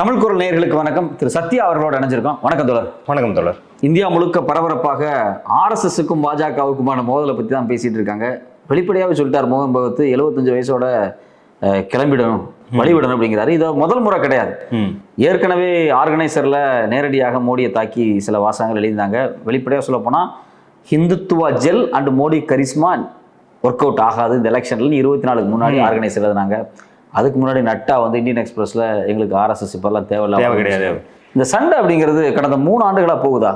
தமிழ் குரல் நேயர்களுக்கு வணக்கம். திரு சத்யா அவர்களோட இணைஞ்சிருக்கோம். வணக்கம் தோழர். வணக்கம் தோழர். இந்தியா முழுக்க பரபரப்பாக ஆர்எஸ்எஸ்க்கும் பாஜகவுக்குமான மோதலை பற்றி தான் பேசிட்டு இருக்காங்க. வெளிப்படையாகவே சொல்லிட்டார் மோகன் பகவத் 75 வயசோட கிளம்பிடணும் வழிவிடணும் அப்படிங்கிறாரு. இது முதல் முறை கிடையாது. ஏற்கனவே ஆர்கனைசரில் நேரடியாக மோடியை தாக்கி சில வாசகங்கள் எழுதியிருந்தாங்க. வெளிப்படையாக சொல்ல போனால் Hindutva gel and Modi charisma work out ஆகாது இந்த எலெக்ஷனில் இருபத்தி நாலுக்கு முன்னாடி ஆர்கனைசர் எழுதினாங்க. அதுக்கு முன்னாடி நட்டா வந்து இந்தியன் எக்ஸ்பிரஸில் எங்களுக்கு ஆர்எஸ்எஸ் இப்போல்லாம் தேவையில்ல தேவை கிடையாது. இந்த சண்டை அப்படிங்கிறது கடந்த மூணு ஆண்டுகளா போகுதா?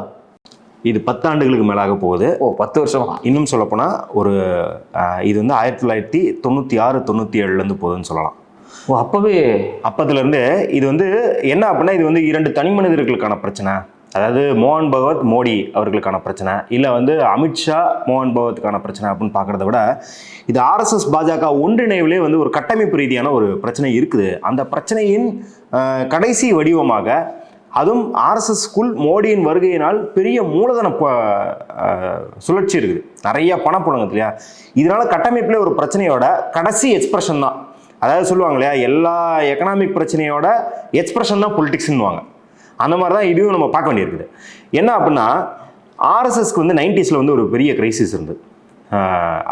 இது பத்தாண்டுகளுக்கு மேலாக போகுது. ஓ பத்து வருஷமா? இன்னும் சொல்லப்போனால் ஒரு இது வந்து ஆயிரத்தி தொள்ளாயிரத்தி தொண்ணூற்றி ஆறு தொண்ணூற்றி ஏழுலேருந்து போகுதுன்னு சொல்லலாம். ஓ அப்பவே அப்பத்துலேருந்து இது வந்து என்ன அப்படின்னா இது வந்து இரண்டு தனி மனிதர்களுக்கான பிரச்சனை. அதாவது மோகன் பகவத் மோடி அவர்களுக்கான பிரச்சனை இல்லை வந்து அமித்ஷா மோகன் பகவத்துக்கான பிரச்சனை அப்படின்னு பார்க்குறத விட இது ஆர்எஸ்எஸ் பாஜக ஒன்றிணைவிலே வந்து ஒரு கட்டமைப்பு ரீதியான ஒரு பிரச்சனை இருக்குது. அந்த பிரச்சனையின் கடைசி வடிவமாக அதுவும் ஆர்எஸ்எஸ்க்குள் மோடியின் வருகையினால் பெரிய மூலதன ப- சுழற்சி இருக்குது. நிறைய பணப்புழங்க இல்லையா? இதனால் கட்டமைப்பிலே ஒரு பிரச்சனையோட கடைசி எக்ஸ்பிரஷன் தான். அதாவது சொல்லுவாங்க இல்லையா எல்லா எக்கனாமிக் பிரச்சனையோட எக்ஸ்பிரஷன் தான் பொலிட்டிக்ஸ்னுவாங்க அந்த மாதிரி தான் இதுவும் நம்ம பார்க்க வேண்டியிருக்குது. என்ன அப்படின்னா ஆர்எஸ்எஸ்க்கு வந்து நைன்டிஸில் வந்து ஒரு பெரிய கிரைசிஸ் இருந்தது.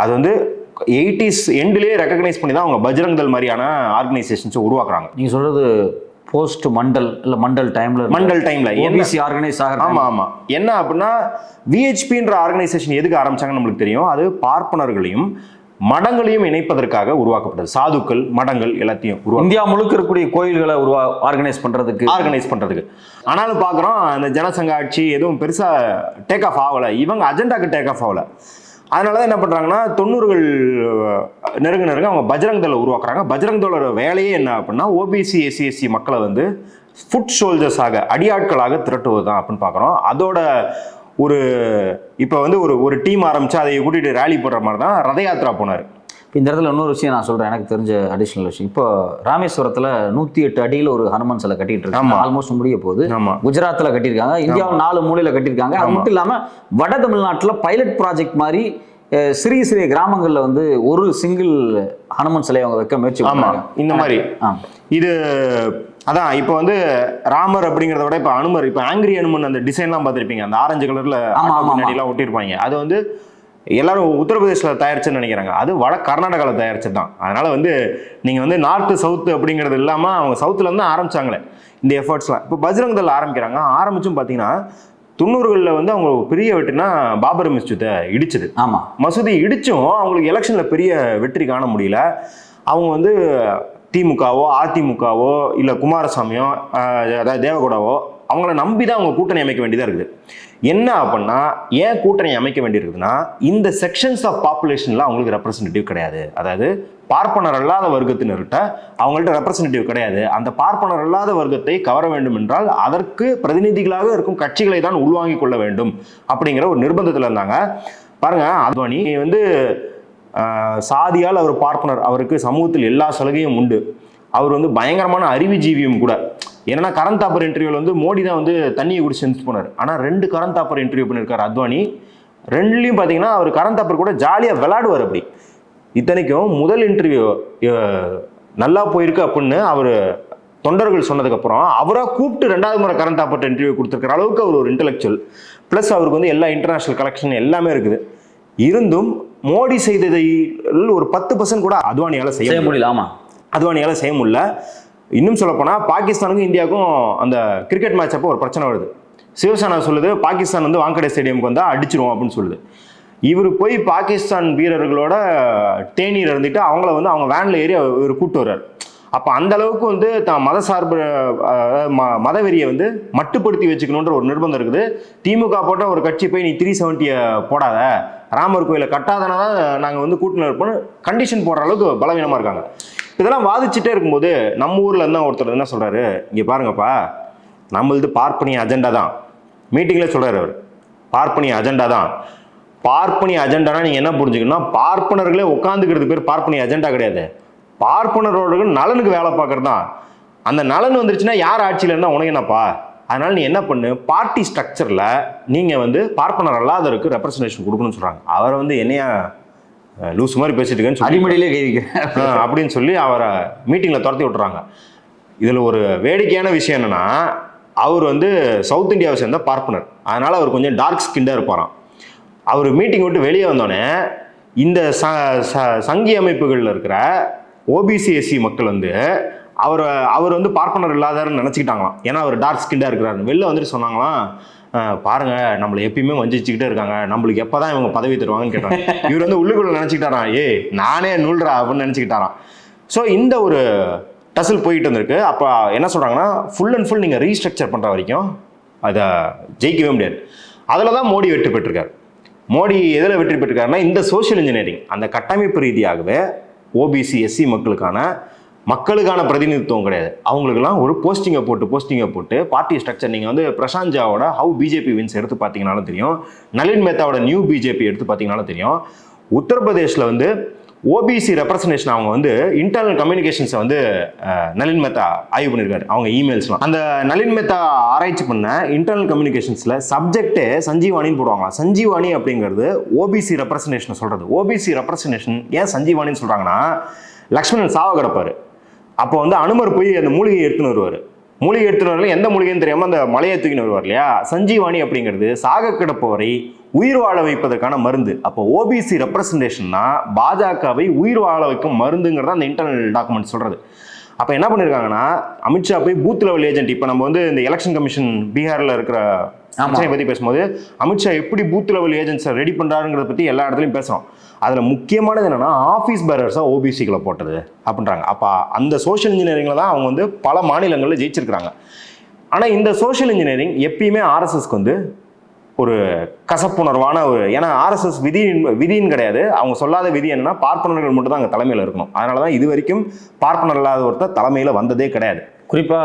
அது வந்து எயிட்டிஸ் எண்ட்லேயே ரெக்கக்னைஸ் பண்ணி தான் அவங்க பஜ்ரங் தள் மாதிரியான ஆர்கனைசேஷன்ஸை உருவாக்குறாங்க. நீங்க சொல்றது போஸ்ட் மண்டல் இல்ல மண்டல் டைம்ல மண்டல் டைம்ல ஓபிசி ஆர்கனைஸ் ஆகிற ஆமா ஆமா. என்ன அப்படின்னா விஹெச்பின்ற ஆர்கனைசேஷன் எதுக்கு ஆரம்பிச்சாங்கன்னு நம்மளுக்கு தெரியும். அது பார்ப்பனர்களையும் மடங்களையும் இணைப்பதற்காக உருவாக்கப்பட்டது. சாதுக்கள் மடங்கள் எல்லாத்தையும் இந்தியா முழுக்க இருக்கக்கூடிய கோயில்களை உருவா ஆர்கனைஸ் பண்றதுக்கு. ஆர்கனைஸ் பண்றதுக்கு. ஆனாலும் பார்க்குறோம் அந்த ஜனசங்க ஆட்சி எதுவும் பெருசா டேக் ஆஃப் ஆகல. இவங்க அஜெண்டாக்கு டேக் ஆஃப் ஆகல. அதனால தான் என்ன பண்றாங்கன்னா தொண்ணூறுகள் நெருங்க நெருங்க அவங்க பஜ்ரங் தளை உருவாக்குறாங்க. பஜ்ரங் தளோட வேலையே என்ன அப்படின்னா ஓபிசி எஸ்சி எஸ்சி மக்களை வந்து ஃபுட் சோல்ஜர்ஸாக அடியாட்களாக திரட்டுவது தான் அப்படின்னு பார்க்குறோம். அதோட ஒரு இப்போ வந்து ஒரு ஒரு டீம் ஆரம்பிச்சு அதை கூட்டிட்டு ரேலி போடுற மாதிரி தான் ரத யாத்ரா போனார் இந்த இடத்துல இன்னொரு விஷயம் நான் சொல்றேன். எனக்கு தெரிஞ்ச அடிஷனல் விஷயம். இப்போ ராமேஸ்வரத்துல நூத்தி எட்டு அடியில ஒரு ஹனுமன் சிலை கட்டிட்டு இருக்காங்க. ஆல்மோஸ்ட் முடிய போகுது. ஆமா. குஜராத்ல கட்டியிருக்காங்க. இந்தியாவில் நாலு மூலையில கட்டியிருக்காங்க. அது. மட்டும் இல்லாம வட தமிழ்நாட்டுல பைலட் ப்ராஜெக்ட் மாதிரி சிறிய சிறிய கிராமங்கள்ல வந்து ஒரு சிங்கிள் ஹனுமன் சிலையை அவங்க வைக்க முயற்சி இந்த மாதிரி. இது அதான் இப்போ வந்து ராமர் அப்படிங்கிறத விட இப்போ அனுமர் இப்போ ஆங்கிரி அனுமன் அந்த டிசைன்லாம் பார்த்துருப்பீங்க அந்த ஆரஞ்சு கலர்ல முன்னாடிலாம் ஒட்டியிருப்பாங்க. அது வந்து எல்லாரும் உத்தரப்பிரதேசில் தயாரிச்சுன்னு நினைக்கிறாங்க. அது வட கர்நாடகாவில் தயாரிச்சது தான். அதனால வந்து நீங்கள் வந்து நார்த்து சவுத்து அப்படிங்கிறது இல்லாமல் அவங்க சவுத்துல இருந்து ஆரம்பிச்சாங்களே இந்த எஃபர்ட்ஸ்லாம். இப்போ பஜ்ரங் தள் ஆரம்பிக்கிறாங்க. ஆரம்பிச்சும் பார்த்தீங்கன்னா தொண்ணூறுகளில் வந்து அவங்க பெரிய வெற்றினா பாபர் மஸ்ஜித்தை இடிச்சது. ஆமா. மசூதி இடிச்சும் அவங்களுக்கு எலெக்ஷனில் பெரிய வெற்றி காண முடியல. அவங்க வந்து திமுகவோ அதிமுகவோ இல்லை குமாரசாமியோ அதாவது தேவகோடாவோ அவங்கள நம்பி தான் அவங்க கூட்டணி அமைக்க வேண்டியதாக இருக்குது. என்ன அப்படின்னா ஏன் கூட்டணி அமைக்க வேண்டியிருக்குதுன்னா இந்த செக்ஷன்ஸ் ஆஃப் பாப்புலேஷனில் அவங்களுக்கு ரெப்ரசன்டேட்டிவ் கிடையாது. அதாவது பார்ப்பனர் அல்லாத வர்க்கத்தினர்கிட்ட அவங்கள்ட்ட ரெப்ரசன்டேட்டிவ் கிடையாது. அந்த பார்ப்பனர் அல்லாத வர்க்கத்தை கவர வேண்டும் என்றால் அதற்கு பிரதிநிதிகளாக இருக்கும் கட்சிகளை தான் உள்வாங்கிக் கொள்ள வேண்டும் அப்படிங்கிற ஒரு நிர்பந்தத்தில் இருந்தாங்க. பாருங்க அத்வானி வந்து சாதியால் அவர் பார்ப்பனர். அவருக்கு சமூகத்தில் எல்லா சலுகையும் உண்டு. அவர் வந்து பயங்கரமான அறிவுஜீவியும் கூட. ஏன்னா கரண் தாப்பர் இன்டர்வியூவில் வந்து மோடி தான் வந்து தண்ணியை குடிச்சு செஞ்சு போனார். ஆனால் ரெண்டு கரண் தாப்பர் இன்டர்வியூ பண்ணியிருக்கார் அத்வானி. ரெண்டுலேயும் பார்த்தீங்கன்னா அவர் கரண் தாப்பர் கூட ஜாலியாக விளாடுவார் அப்படி. இத்தனைக்கும் முதல் இன்டர்வியூ நல்லா போயிருக்கு அப்படின்னு அவர் தொண்டர்கள் சொன்னதுக்கப்புறம் அவராக கூப்பிட்டு ரெண்டாவது முறை கரண் தாப்பட்ட இன்டர்வியூ கொடுத்துருக்கிற அளவுக்கு அவர் ஒரு இன்டெலெக்சுவல் ப்ளஸ் அவருக்கு வந்து எல்லா இன்டர்நேஷ்னல் கலெக்ஷன் எல்லாமே இருக்குது. இருந்தும் மோடி செய்ததை ஒரு பத்து பர்சன்ட் கூட அத்வானியால் செய்ய முடியல முடியல. ஆமா. அத்வானியால் செய்ய முடியல. இன்னும் சொல்லப்போனால் பாகிஸ்தானுக்கும் இந்தியாவுக்கும் அந்த கிரிக்கெட் மேட்ச் அப்போ ஒரு பிரச்சனை வருது. சிவசேனா சொல்லுது பாகிஸ்தான் வந்து வாங்கடே ஸ்டேடியமுக்கு வந்தால் அடிச்சிரும் அப்படின்னு சொல்லுது. இவர் போய் பாகிஸ்தான் வீரர்களோட தேநீர் இருந்துட்டு அவங்கள வந்து அவங்க வேனில் ஏறி இவர் கூட்டு வர்றார். அப்போ அந்த அளவுக்கு வந்து தான் மத சார்பு ம- மதவெறியை வந்து மட்டுப்படுத்தி வச்சுக்கணுன்ற ஒரு நிர்பந்தம் இருக்குது. திமுக போட்ட ஒரு கட்சி போய் நீ த்ரீ செவன்ட்டியை போடாத. ராமர் கோயிலை கட்டாதனா தான் நாங்கள் வந்து கூட்டினர் இருப்போம்னு கண்டிஷன் போடுற அளவுக்கு பலவீனமாக இருக்காங்க. இதெல்லாம் வாதிச்சுட்டே இருக்கும்போது நம்ம ஊரில் இருந்தால் ஒருத்தர் என்ன சொல்கிறாரு இங்கே பாருங்கப்பா நம்மளது பார்ப்பனிய அஜெண்டா தான். மீட்டிங்கில் சொல்கிறார் அவர். பார்ப்பனிய அஜெண்டா தான். பார்ப்பனிய அஜெண்டானா நீங்கள் என்ன புரிஞ்சுக்கணும்னா பார்ப்பனர்களே உட்காந்துக்கிறது பேர் பார்ப்பனிய அஜெண்டா கிடையாது. பார்ப்பனரோட நலனுக்கு வேலை பார்க்குறது தான் அந்த நலன் வந்துருச்சுன்னா யார் ஆட்சியில் இருந்தால் உனக்கு என்னப்பா? அதனால நீ என்ன பண்ணு? பார்ட்டி ஸ்ட்ரக்சரில் நீங்கள் வந்து பார்ப்பனர் அல்லாதவருக்கு ரெப்ரசன்டேஷன் கொடுக்கணும்னு சொல்கிறாங்க அவரை வந்து என்னையா லூஸ் மாதிரி பேசிட்டு இருக்கேன்னு அடிமடியிலே கை வைக்கிறேன் ஆ, அப்படின்னு சொல்லி அவரை மீட்டிங்கில் துரத்தி விட்டுறாங்க. இதில் ஒரு வேடிக்கையான விஷயம் என்னன்னா அவர் வந்து சவுத் இந்தியாவை சேர்ந்த பார்ப்பனர். அதனால அவர் கொஞ்சம் டார்க் ஸ்கின்டாக இருப்பாராம். அவர் மீட்டிங் விட்டு வெளியே வந்தோடனே இந்த ச ச- சங்கி அமைப்புகளில் இருக்கிற ஓபிசி எஸ்சி மக்கள் வந்து அவர் அவர் வந்து பார்ப்பனர் இல்லாதாருன்னு நினச்சிக்கிட்டாங்களாம். ஏன்னா அவர் டார்க் ஸ்கின்டாக இருக்கிறாரு. வெளில வந்துட்டு சொன்னாங்களாம் "அஹ், பாருங்க நம்மளை எப்பயுமே வஞ்சிச்சுக்கிட்டே இருக்காங்க. நம்மளுக்கு எப்போ தான் இவங்க பதவி தருவாங்கன்னு கேட்டாங்க. இவர் வந்து உள்ளுக்குள்ள நினச்சிக்கிட்டாராம். ஏய் நானே நூல்றா அப்படின்னு நினச்சிக்கிட்டாராம். ஸோ இந்த ஒரு டசில் போயிட்டு வந்திருக்கு. அப்போ என்ன சொல்கிறாங்கன்னா ஃபுல் அண்ட் ஃபுல் நீங்கள் ரீஸ்ட்ரக்சர் பண்ணுற வரைக்கும் அதை ஜெயிக்கவே முடியாது. அதில் தான் மோடி வெற்றி பெற்றிருக்காரு. மோடி எதில் வெற்றி பெற்றிருக்காருன்னா இந்த சோஷியல் இன்ஜினியரிங் அந்த கட்டமைப்பு ரீதியாகவே ஓபிசி எஸ்சி மக்களுக்கான மக்களுக்கான பிரதிநிதித்துவம் கிடையாது. அவங்களுக்குலாம் ஒரு போஸ்டிங்கை போட்டு போஸ்டிங்கை போட்டு பார்ட்டி ஸ்ட்ரக்சர் நீங்கள் வந்து பிரசாந்த் ஜாவோட ஹவு பிஜேபி வின்ஸ் எடுத்து பார்த்தீங்கனாலும் தெரியும். நளின் மேத்தாவோட நியூ பிஜேபி எடுத்து பார்த்தீங்கனாலும் தெரியும். உத்தரப்பிரதேஷில் வந்து ஓபிசி ரெப்ரசன்டேஷன் அவங்க வந்து இன்டர்னல் கம்யூனிகேஷன்ஸை வந்து நளின் மேத்தா ஆய்வு பண்ணியிருக்காரு. அவங்க இமெயில்ஸ்லாம் அந்த நளின் மேத்தா ஆராய்ச்சி பண்ண இன்டர்னல் கம்யூனிகேஷன்ஸில் சப்ஜெக்டே சஞ்சீவாணின்னு போடுவாங்களா? சஞ்சீவாணி அப்படிங்கிறது ஓபிசி ரெப்ரசன்டேஷனை சொல்கிறது ஓபிசி ரெப்ரசன்டேஷன் ஏன் சஞ்சீவாணின்னு சொல்கிறாங்கன்னா லக்ஷ்மணன் சாவ கிடப்பாரு. அப்போ வந்து அனுமர் போய் அந்த மூலிகையை எடுத்துன்னு வருவார். மூலிகை எடுத்துன்னு வரல எந்த மூலிகைன்னு தெரியாமல் அந்த மலையை தூக்கின்னு வருவார் இல்லையா? சஞ்சீவாணி அப்படிங்கிறது சாக கிடப்பவரை உயிர் வாழ வைப்பதற்கான மருந்து. அப்போ ஓபிசி ரெப்ரசன்டேஷன்னா பாஜகவை உயிர் வாழ வைக்கும் மருந்துங்கிறத அந்த இன்டர்னல் டாக்குமெண்ட் சொல்கிறது அப்போ என்ன பண்ணியிருக்காங்கன்னா அமித்ஷா போய் பூத் லெவல் ஏஜென்ட் இப்போ நம்ம வந்து இந்த எலெக்ஷன் கமிஷன் பீகாரில் இருக்கிற பிரச்சனை பற்றி பேசும்போது அமித்ஷா எப்படி பூத் லெவல் ஏஜென்ட்ஸை ரெடி பண்ணுறாருங்கிறத பற்றி எல்லா இடத்துலையும் பேசுகிறோம் அதில் முக்கியமானது என்னன்னா ஆஃபீஸ் பேரர்ஸாக ஓபிசிகளை போட்டது அப்படின்றாங்க. அப்போ அந்த சோஷியல் இன்ஜினியரிங்கில் தான் அவங்க வந்து பல மாநிலங்களில் ஜெயிச்சிருக்கிறாங்க. ஆனால் இந்த சோஷியல் இன்ஜினியரிங் எப்பயுமே ஆர்எஸ்எஸ்க்கு வந்து ஒரு கசப்புணர்வான ஒரு ஏன்னா ஆர்எஸ்எஸ் விதி விதின்னு கிடையாது. அவங்க சொல்லாத விதி என்னன்னா பார்ப்பனர்கள் மட்டும் தான் அங்கே தலைமையில் இருக்கணும். அதனால தான் இது வரைக்கும் பார்ப்பனர் இல்லாத ஒருத்தர் தலைமையில் வந்ததே கிடையாது. குறிப்பா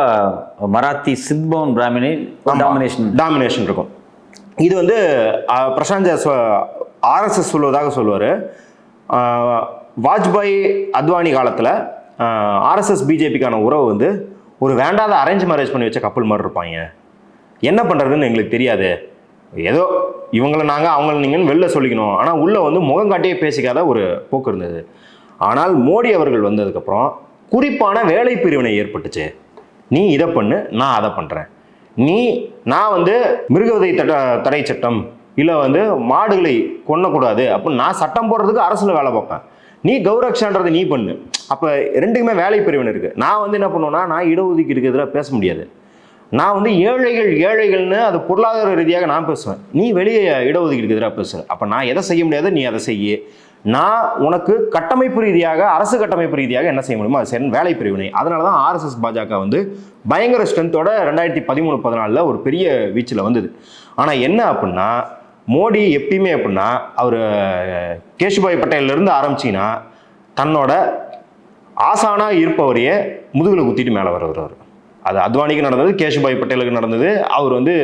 மராத்தி சித்பவன் பிராமினி டாமினேஷன் டாமினேஷன் இருக்கும். இது வந்து பிரசாந்த் ஆர்எஸ்எஸ் சொல்வதாக சொல்லுவார் வாஜ்பாய் அத்வானி காலத்தில் ஆர்எஸ்எஸ் பிஜேபிக்கான உறவு வந்து ஒரு வேண்டாத அரேஞ்ச் மேரேஜ் பண்ணி வச்ச கப்பல் மாதிரி இருப்பாங்க. என்ன பண்ணுறதுன்னு எங்களுக்கு தெரியாது. ஏதோ இவங்கள நாங்கள் அவங்கள நீங்கள் வெளில சொல்லிக்கணும். ஆனால் உள்ளே வந்து முகம் காட்டியே பேசிக்காத ஒரு போக்கு இருந்தது. ஆனால் மோடி அவர்கள் வந்ததுக்கப்புறம் குறிப்பான வேலை பிரிவினை ஏற்பட்டுச்சு. நீ இதை பண்ணு நான் அதை பண்ணுறேன் நீ நான் வந்து மிருகவதை தட தடை சட்டம் இல்லை வந்து மாடுகளை கொண்ணக்கூடாது அப்படின்னு நான் சட்டம் போடுறதுக்கு அரசில் வேலை பார்ப்பேன். நீ கௌரக்ஷான்றதை நீ பண்ணு. அப்போ ரெண்டுக்குமே வேலை பிரிவினை இருக்குது நான் வந்து என்ன பண்ணுவேன்னா நான் இடஒதுக்கீடுக்கு எதிராக பேச முடியாது. நான் வந்து ஏழைகள் ஏழைகள்னு அது பொருளாதார ரீதியாக நான் பேசுவேன். நீ வெளியே இடஒதுக்கீடு எதிராக பேசுற. அப்போ நான் எதை செய்ய முடியாது நீ அதை செய்ய. நான் உனக்கு கட்டமைப்பு ரீதியாக அரசு கட்டமைப்பு ரீதியாக என்ன செய்ய முடியுமோ அது செய்யணும் வேலை பிரிவினை. அதனால தான் ஆர்எஸ்எஸ் பாஜக வந்து பயங்கர ஸ்ட்ரென்த்தோட ரெண்டாயிரத்தி பதிமூணு பதினாலில் ஒரு பெரிய வீச்சில் வந்தது. ஆனால் என்ன அப்படின்னா மோடி எப்பயுமே அப்படின்னா அவர் கேஷுபாய் பட்டேலேருந்து ஆரம்பிச்சிங்கன்னா தன்னோட ஆசானாக இருப்பவரையே முதுகில் குத்திட்டு மேலே வர வருவார். அது அத்வானிக்கு நடந்தது கேஷுபாய் பட்டேலுக்கு நடந்தது. அவர் வந்து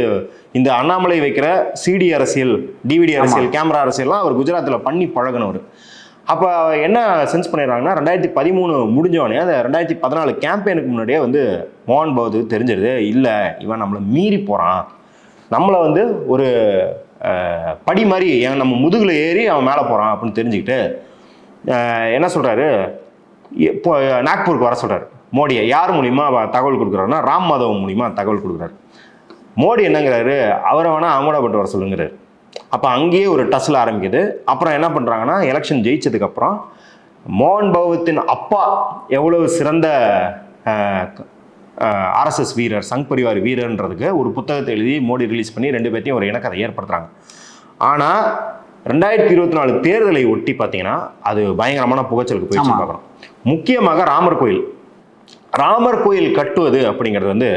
இந்த அண்ணாமலை வைக்கிற சிடி அரசியல் டிவிடி அரசியல் கேமரா அரசியல்லாம் அவர் குஜராத்தில் பண்ணி பழகினவர். அப்போ என்ன சென்ஸ் பண்ணிடுறாங்கன்னா ரெண்டாயிரத்தி பதிமூணு முடிஞ்சவொடனே அந்த ரெண்டாயிரத்தி பதினாலு கேம்பெயினுக்கு முன்னாடியே வந்து மோகன் பகவத் தெரிஞ்சிருது. இல்லை இவன் நம்மளை மீறி போகிறான் நம்மளை வந்து ஒரு படி மாதிரி என் நம்ம முதுகில் ஏறி அவன் மேலே போகிறான் அப்படின்னு தெரிஞ்சுக்கிட்டு என்ன சொல்கிறாரு இப்போ நாக்பூருக்கு வர சொல்கிறார் மோடியை யார் மூலியமா அவ தகவல் கொடுக்குறாருன்னா ராம் மாதவ் மூலியமா தகவல் கொடுக்குறாரு. மோடி என்னங்கிறாரு? அவரை வேணா அகமதாபட்டு வர சொல்லுங்கிறாரு. அப்போ அங்கேயே ஒரு டஸ்ல ஆரம்பிக்குது. அப்புறம் என்ன பண்ணுறாங்கன்னா எலெக்ஷன் ஜெயிச்சதுக்கப்புறம் மோகன் பகவத்தின் அப்பா எவ்வளவு சிறந்த ஆர்எஸ்எஸ் வீரர் சங் பரிவார் வீரர்ன்றதுக்கு ஒரு புத்தகத்தை எழுதி மோடி ரிலீஸ் பண்ணி ரெண்டு பேர்த்தையும் ஒரு இணக்கத்தை ஏற்படுத்துறாங்க. ஆனால் ரெண்டாயிரத்தி இருபத்தி நாலு தேர்தலை ஒட்டி பார்த்தீங்கன்னா அது பயங்கரமான புகைச்சலுக்கு போயிடுச்சு. பார்க்குறோம் முக்கியமாக ராமர் கோயில். ராமர் கோயில் கட்டுவது அப்படிங்கிறது வந்து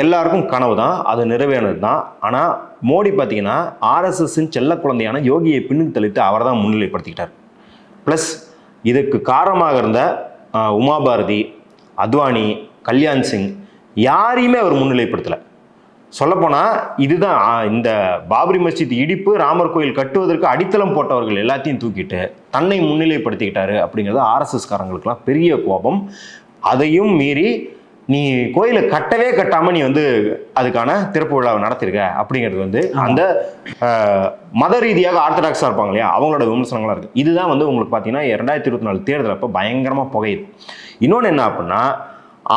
எல்லாருக்கும் கனவு தான் அது நிறைவேறது தான் ஆனால் மோடி பார்த்தீங்கன்னா ஆர்எஸ்எஸ்ஸின் செல்ல குழந்தையான யோகியை பின்னுக்கு தள்ளித்து அவர் தான் முன்னிலைப்படுத்திக்கிட்டார். ப்ளஸ் இதுக்கு காரணமாக இருந்த உமாபாரதி உமா பாரதி அத்வானி கல்யாண் சிங் யாரையுமே அவர் முன்னிலைப்படுத்தலை. சொல்லப்போனால் இதுதான் இந்த பாபரி மஸ்ஜித் இடிப்பு ராமர் கோயில் கட்டுவதற்கு அடித்தளம் போட்டவர்கள் எல்லாத்தையும் தூக்கிட்டு தன்னை முன்னிலைப்படுத்திக்கிட்டாரு அப்படிங்கிறது ஆர்எஸ்எஸ்காரங்களுக்கெல்லாம் பெரிய கோபம். அதையும் மீறி நீ கோயிலை கட்டவே கட்டாம நீ வந்து அதுக்கான திறப்பு விழாவை நடத்திருக்க அப்படிங்கிறது வந்து அந்த மத ரீதியாக ஆர்த்தடாக்ஸாக இருப்பாங்க இல்லையா? அவங்களோட விமர்சனங்களா இருக்கு. இதுதான் வந்து உங்களுக்கு பார்த்தீங்கன்னா ரெண்டாயிரத்தி இருபத்தி நாலு தேர்தல் அப்போ பயங்கரமாக புகையுது. இன்னொன்று என்ன அப்படின்னா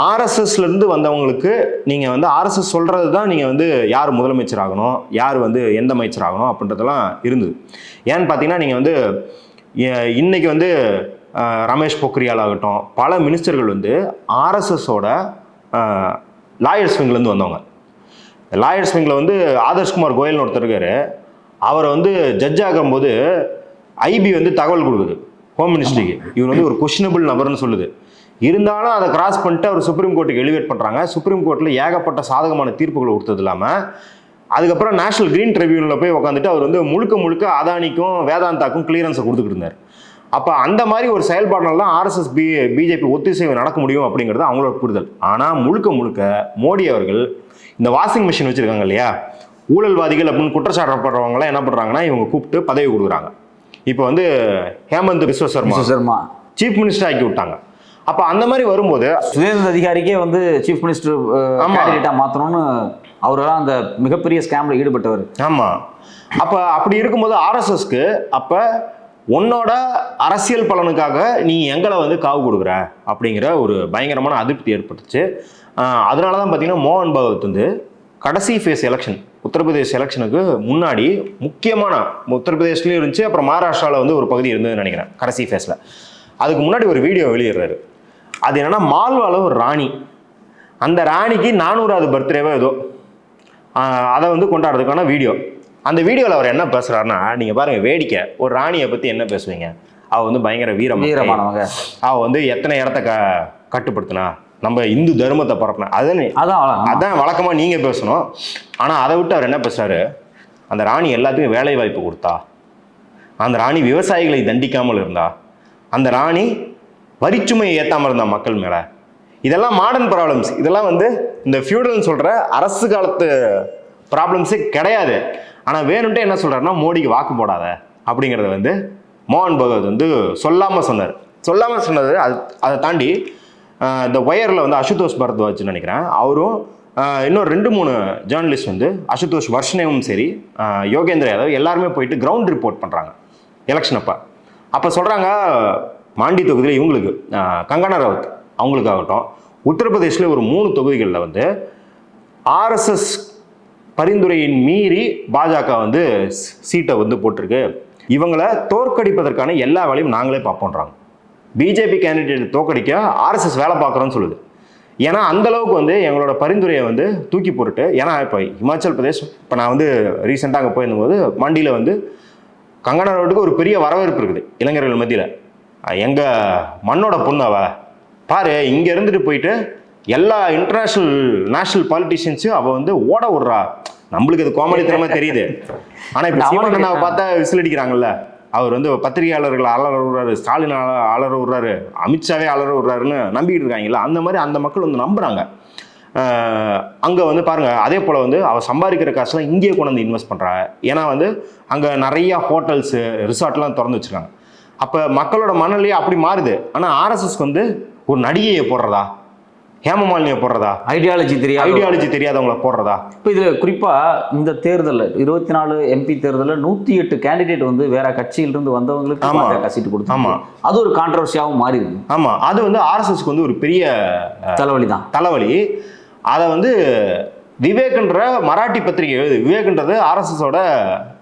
ஆர்எஸ்எஸ்ல இருந்து வந்தவங்களுக்கு நீங்க வந்து ஆர்எஸ்எஸ் சொல்றது தான் நீங்க வந்து யார் முதலமைச்சர் ஆகணும் யார் வந்து எந்த அமைச்சர் ஆகணும் அப்படின்றதெல்லாம் இருந்தது. ஏன்னு பார்த்தீங்கன்னா நீங்க வந்து இன்னைக்கு வந்து ரமேஷ் பொக்ரியால் ஆகட்டும் பல மினிஸ்டர்கள் வந்து ஆர்எஸ்எஸோட லாயர்ஸ் விங்லேருந்து வந்தவங்க. லாயர்ஸ் விங்கில் வந்து ஆதர்ஷ்குமார் கோயல்னு ஒருத்தர் இருக்காரு. அவரை வந்து ஜட்ஜ் ஆகும்போது ஐபி வந்து தகவல் கொடுக்குது ஹோம் மினிஸ்ட்ரிக்கு இவர் வந்து ஒரு கொஷினபிள் நபர்னு சொல்லுது. இருந்தாலும் அதை கிராஸ் பண்ணிட்டு அவர் சுப்ரீம் கோர்ட்டுக்கு எலிவேட் பண்ணுறாங்க சுப்ரீம் கோர்ட்டில் ஏகப்பட்ட சாதகமான தீர்ப்புகளை கொடுத்தது இல்லாமல் அதுக்கப்புறம் நேஷனல் கிரீன் ட்ரிபியூனில் போய் உட்காந்துட்டு அவர் வந்து முழுக்க முழுக்க அதானிக்கும் வேதாந்தாக்கும் கிளியரன்ஸை கொடுத்துக்கிட்டு இருந்தார். அப்போ அந்த மாதிரி ஒரு செயல்பாடுனால தான் ஆர்எஸ்எஸ் பி பிஜேபி ஒத்திசைவு நடக்க முடியும் அப்படிங்கிறது அவங்களோட புரிதல். ஆனால் முழுக்க முழுக்க மோடி அவர்கள் இந்த வாஷிங் மிஷின் வச்சுருக்காங்க இல்லையா? ஊழல்வாதிகள் அப்படின்னு குற்றச்சாட்டப்படுறவங்களாம் என்ன பண்ணுறாங்கன்னா இவங்க கூப்பிட்டு பதவி கொடுக்குறாங்க. இப்போ வந்து ஹேமந்த் பிஸ்வ சர்மா. சர்மா. சீஃப் மினிஸ்டர் ஆக்கி விட்டாங்க. அப்போ அந்த மாதிரி வரும்போது சுதேந்திர அதிகாரிக்கே வந்து சீஃப் மினிஸ்டர் ஆமா. கேண்டிடேட்டா மாத்தணும்னு அவரெல்லாம் அந்த மிகப்பெரிய ஸ்கேம்ல ஈடுபட்டவர். ஆமாம் அப்போ அப்படி இருக்கும்போது ஆர்எஸ்எஸ்க்கு அப்போ உன்னோட அரசியல் பலனுக்காக நீ எங்களை வந்து காவு கொடுக்குற அப்படிங்கிற ஒரு பயங்கரமான அதிருப்தி ஏற்பட்டுச்சு. அதனால தான் பார்த்தீங்கன்னா மோகன் பகவத் வந்து கடைசி ஃபேஸ் எலெக்ஷன் உத்தரப்பிரதேஷ் எலெக்ஷனுக்கு முன்னாடி முக்கியமான உத்தரப்பிரதேஷ்லேயும் இருந்துச்சு அப்புறம் மகாராஷ்டிராவில் வந்து ஒரு பகுதி இருந்ததுன்னு நினைக்கிறேன் கடைசி ஃபேஸில் அதுக்கு முன்னாடி ஒரு வீடியோ வெளியிடுறாரு. அது என்னென்னா மால்வாவில் ஒரு ராணி. அந்த ராணிக்கு நானூறாவது பர்த்டேவோ ஏதோ. அதை வந்து கொண்டாடுறதுக்கான வீடியோ அந்த வீடியோவில் அவர் என்ன பேசுறாருன்னா நீங்க பாருங்க வேடிக்கை. ஒரு ராணியை பத்தி என்ன பேசுவீங்க? அவ வந்து பயங்கர வீரம். வீரமானவங்க. அவ வந்து எத்தனை இடத்த க கட்டுப்படுத்தினா? நம்ம இந்து தர்மத்தை பரப்பின. அதான் அதான். அதான் வழக்கமா நீங்க பேசணும். ஆனா அதை விட்டு அவர் என்ன பேசுறாரு? அந்த ராணி எல்லாத்துக்கும் வேலை வாய்ப்பு கொடுத்தா? அந்த ராணி விவசாயிகளை தண்டிக்காமல் இருந்தா? அந்த ராணி வரிச்சுமையை ஏத்தாம இருந்தா மக்கள் மேல? இதெல்லாம் மாடர்ன் ப்ராப்ளம்ஸ் இதெல்லாம் வந்து இந்த ஃபியூடல்னு சொல்ற அரசு காலத்து ப்ராப்ளம்ஸே கிடையாது. ஆனால் வேணும்ட்டே என்ன சொல்கிறாருன்னா மோடிக்கு வாக்கு போடாத அப்படிங்கிறத வந்து மோகன் பகவத் வந்து சொல்லாமல் சொன்னார். சொல்லாமல் சொன்னது அது அதை தாண்டி இந்த ஒயரில் வந்து அசுதோஷ் பரத்வாஜ் நினைக்கிறேன். அவரும் இன்னும் ரெண்டு மூணு ஜேர்னலிஸ்ட் வந்து அசுதோஷ் வர்ஷனேவும் சரி யோகேந்திர யாதவ் எல்லாருமே போயிட்டு கிரவுண்ட் ரிப்போர்ட் பண்ணுறாங்க எலெக்ஷன் அப்போ. அப்போ சொல்கிறாங்க மாண்டி தொகுதியில் இவங்களுக்கு கங்கனா ரவுத் அவங்களுக்காகட்டும் உத்தரப்பிரதேசில் ஒரு மூணு தொகுதிகளில் வந்து ஆர்எஸ்எஸ் பரிந்துரையின் மீறி பாஜக வந்து சீட்டை வந்து போட்டிருக்கு. இவங்களை தோற்கடிப்பதற்கான எல்லா வேலையும் நாங்களே பார்ப்போன்றாங்க. பிஜேபி கேண்டிடேட் தோற்கடிக்க ஆர்எஸ்எஸ் வேலை பார்க்குறோன்னு சொல்லுது. ஏன்னா அந்த அளவுக்கு வந்து எங்களோட பரிந்துரையை வந்து தூக்கி போட்டுட்டு ஏன்னா இப்போ இமாச்சல் பிரதேஷ் இப்போ நான் வந்து ரீசெண்டாக அங்கே போயிருந்தபோது மண்டியில் வந்து கங்கனா ரோட்டுக்கு ஒரு பெரிய வரவேற்பு இருக்குது இளைஞர்கள் மத்தியில். எங்கள் மண்ணோட பொண்ணு அவ. பாரு இங்கே இருந்துட்டு போயிட்டு எல்லா இன்டர்நேஷ்னல் நேஷனல் பாலிட்டிஷியன்ஸும் அவள் வந்து ஓட விடுறா. நம்மளுக்கு அது கோமாளித்தனமா தெரியுது. ஆனால் இப்போ அவனுக்கு- சீமான் அண்ணாவை பார்த்தா விசில் அடிக்கிறாங்கல்ல. அவர் வந்து பத்திரிகையாளர்கள் அலற விடுறாரு ஸ்டாலின் அல- அலற விடுறாரு அமித்ஷாவே அலற விடுறாருன்னு நம்பிக்கிட்டு இருக்காங்கல்ல. அந்த மாதிரி அந்த மக்கள் வந்து நம்புறாங்க. அங்கே வந்து பாருங்க அதே போல் வந்து அவ சம்பாதிக்கிற காசுலாம் இங்கேயே கொண்டு வந்து இன்வெஸ்ட் பண்ணுறா ஏன்னா வந்து அங்கே நிறைய ஹோட்டல்ஸு ரிசார்ட்லாம் திறந்து வச்சிருக்காங்க. அப்போ மக்களோட மனநிலையே அப்படி மாறுது. ஆனால் ஆர்எஸ்எஸ்க்கு வந்து ஒரு நடிகையை போடுறதா? ஹேமமாலினியை போடுறதா? ஐடியாலஜி தெரியாது ஐடியாலஜி தெரியாதவங்கள போடுறதா? இப்போ இதுல குறிப்பா இந்த தேர்தல்ல இருபத்தி நாலு எம்பி தேர்தல்ல நூத்தி எட்டு கேண்டிடேட் வந்து வேற கட்சியிலிருந்து வந்தவங்களுக்கு. பாஜக சீட்டு கொடுத்து ஆமா. அது ஒரு கான்ட்ரவர்சியாவும் மாறி இருக்கு ஆமாம் அது வந்து ஆர்எஸ்எஸ்க்கு வந்து ஒரு பெரிய தலைவலி தான். தலைவலி. அதை வந்து விவேக்ன்ற மராட்டி பத்திரிகை எழுது. விவேக்ன்றது ஆர்எஸ்எஸோட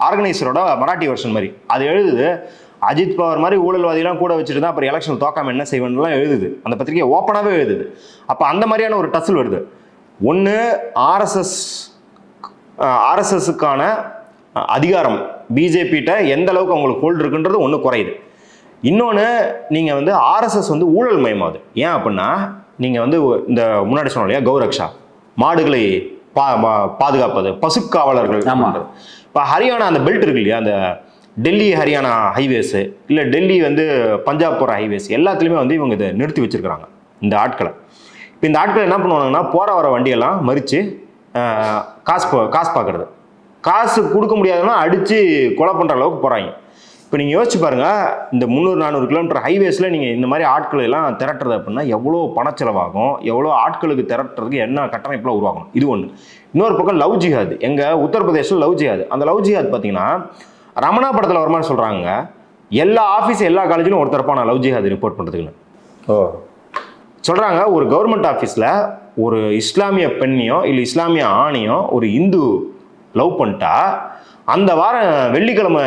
ஆர்கனைசரோட மராட்டி வெர்ஷன் மாதிரி. அது எழுதுது அஜித் பவர் மாதிரி ஊழல்வாதிலாம் கூட வச்சுட்டு தான் அப்புறம் எலெக்ஷன் தோக்காம என்ன செய்வேன்லாம் எழுதுது. அந்த பத்திரிகை ஓப்பனாகவே எழுதுது. அப்போ அந்த மாதிரியான ஒரு டசில் வருது. ஒன்று ஆர்எஸ்எஸ் ஆர்எஸ்எஸ்க்கான அதிகாரம் பிஜேபிகிட்ட எந்த அளவுக்கு அவங்களுக்கு ஹோல்டு இருக்குன்றது ஒன்று குறையுது. இன்னொன்று நீங்கள் வந்து ஆர்எஸ்எஸ் வந்து ஊழல் மயமாகுது ஏன் அப்படின்னா நீங்கள் வந்து இந்த முன்னாடி சொன்னோம் இல்லையா கௌரக்ஷா? மாடுகளை பா பாதுகாப்பது பசுக்காவலர்கள். இப்போ ஹரியானா அந்த பெல்ட் இருக்கு இல்லையா அந்த டெல்லி ஹரியானா ஹைவேஸு இல்லை டெல்லி வந்து பஞ்சாப் போகிற ஹைவேஸ் எல்லாத்துலேயுமே வந்து இவங்க இதை நிறுத்தி வச்சுருக்குறாங்க இந்த ஆட்களை. இப்போ இந்த ஆட்கள் என்ன பண்ணுவாங்கன்னா போகிற வர வண்டியெல்லாம் மறித்து காசு பா- காசு பார்க்குறது காசு கொடுக்க முடியாதுன்னா அடித்து கொலை பண்ணுற அளவுக்கு போகிறாங்க இப்போ நீங்கள் யோசிச்சு பாருங்க இந்த முந்நூறு நானூறு கிலோமீட்டர் ஹைவேஸில் நீங்கள் இந்த மாதிரி ஆட்களை எல்லாம் திரட்டுறது அப்படின்னா எவ்வளோ பணச்செலவாகும் எவ்வளோ ஆட்களுக்கு திரட்டுறதுக்கு என்ன கட்டமைப்புலாம் உருவாகணும்? இது ஒன்று இன்னொரு பக்கம் லவ் ஜிஹாத். எங்கள் உத்தரப்பிரதேசில் லவ் ஜிஹாத். அந்த லவ் ஜிஹாத் பார்த்தீங்கன்னா ரமணா படத்தில் வர மாதிரி சொல்கிறாங்க எல்லா ஆஃபீஸ் எல்லா காலேஜிலும் ஒருத்தரப்பா நான் லவ் ஜிஹாத் ரிப்போர்ட் பண்ணுறதுக்குன்னு ஓ. சொல்கிறாங்க ஒரு கவர்மெண்ட் ஆஃபீஸில் ஒரு இஸ்லாமிய பெண்ணையோ இல்லை இஸ்லாமிய ஆணையோ ஒரு இந்து லவ் பண்ணிட்டா அந்த வாரம் வெள்ளிக்கிழமை